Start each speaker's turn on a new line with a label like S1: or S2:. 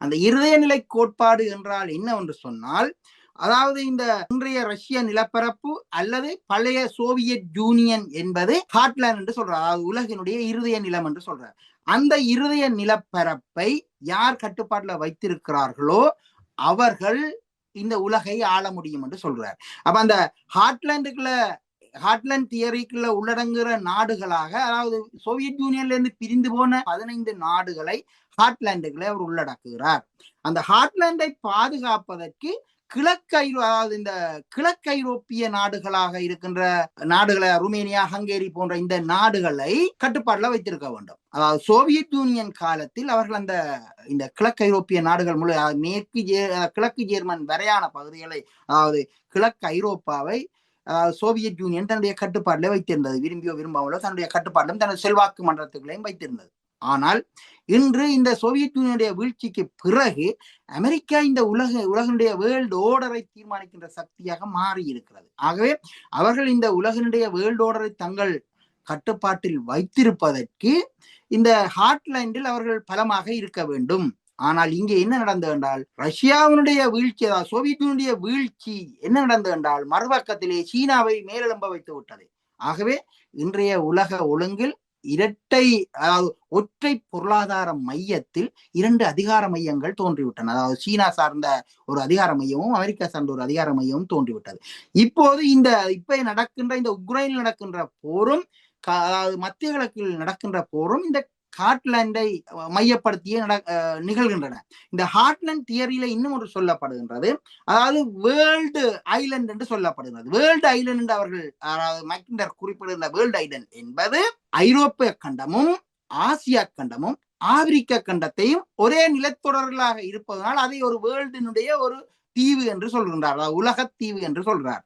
S1: அந்த இருதய நிலை கோட்பாடு என்றால் என்னவென்று சொன்னால் அதாவது இந்த இன்றைய ரஷ்ய நிலப்பரப்பு அல்லது பழைய சோவியத் யூனியன் என்பது ஹாட்லேண்ட் என்று சொல்றார். அதாவது உலகினுடைய இருதய நிலம் என்று சொல்றார். அந்த இருதய நிலப்பரப்பை யார் கட்டுப்பாட்டுல வைத்திருக்கிறார்களோ அவர்கள் இந்த உலகை ஆள முடியும் என்று சொல்றார். அப்ப அந்த ஹாட்லேண்டுக்குள்ள ஹாட்லண்ட் தியரிக்குள்ள உள்ளடங்குற நாடுகளாக அதாவது சோவியத் யூனியன்ல இருந்து பிரிந்து போன பதினைந்து நாடுகளை ஹாட்லாண்டுகளை அவர் உள்ளடக்குகிறார். அந்த ஹாட்லாண்டை பாதுகாப்பதற்கு கிழக்கு ஐரோ அதாவது இந்த கிழக்கு ஐரோப்பிய நாடுகளாக இருக்கின்ற நாடுகளை ருமேனியா ஹங்கேரி போன்ற இந்த நாடுகளை கட்டுப்பாடுல வைத்திருக்க வேண்டும். அதாவது சோவியத் யூனியன் காலத்தில் அவர்கள் அந்த இந்த கிழக்கு ஐரோப்பிய நாடுகள் முழு மேற்கு கிழக்கு ஜெர்மன் வரையான பகுதிகளை அதாவது கிழக்கு ஐரோப்பாவை சோவியத் யூனியன் தன்னுடைய கட்டுப்பாட்டில் வைத்திருந்தது. விரும்பியோ விரும்பாமலோ தன்னுடைய கட்டுப்பாட்டிலும் தனது செல்வாக்கு மன்றத்துகளையும் வைத்திருந்தது. ஆனால் இன்று இந்த சோவியத் யூனியனுடைய வீழ்ச்சிக்கு பிறகு அமெரிக்கா இந்த உலக உலகனுடைய வேர்ல்டு ஓர்டரை தீர்மானிக்கின்ற சக்தியாக மாறி இருக்கிறது ஆகவே அவர்கள் இந்த உலகனுடைய வேர்ல்டு ஓர்டரை தங்கள் கட்டுப்பாட்டில் வைத்திருப்பதற்கு இந்த ஹாட்லைண்டில் அவர்கள் பலமாக இருக்க வேண்டும். ஆனால் இங்கே என்ன நடந்தது என்றால் ரஷ்யாவினுடைய வீழ்ச்சி அதாவது சோவியத்தினுடைய வீழ்ச்சி என்ன நடந்தது என்றால் மறுபக்கத்திலே சீனாவை மேலெழும்ப வைத்து விட்டது. ஆகவே இன்றைய உலக ஒழுங்கில் இரட்டை அதாவது ஒற்றை பொருளாதார மையத்தில் இரண்டு அதிகார மையங்கள் தோன்றிவிட்டன. அதாவது சீனா சார்ந்த ஒரு அதிகார மையமும் அமெரிக்கா சார்ந்த ஒரு அதிகார மையமும் தோன்றிவிட்டது. இப்போது இந்த இப்ப நடக்கின்ற இந்த உக்ரைனில் நடக்கின்ற போரும் க- அதாவது மத்திய கிழக்கில் நடக்கின்ற போரும் இந்த ஹார்ட்லேண்டை மையப்படுத்தியே நட அஹ் நிகழ்கின்றன. இந்த ஹார்ட்லேண்ட் தியரியில இன்னும் ஒரு சொல்லப்படுகின்றது. அதாவது வேர்ல்டு ஐலண்ட் என்று சொல்லப்படுகிறது. வேர்ல்டு ஐலண்ட் என்று அவர்கள் அதாவது மக்கிண்டர் குறிப்பிடுகின்ற வேர்ல்டு ஐலண்ட் என்பது ஐரோப்பிய கண்டமும் ஆசியா கண்டமும் ஆப்பிரிக்க கண்டத்தையும் ஒரே நிலத்தொடர்களாக இருப்பதனால் அதை ஒரு வேர்ல்டினுடைய ஒரு தீவு என்று சொல்கின்றார். அதாவது உலகத் தீவு என்று சொல்றார்.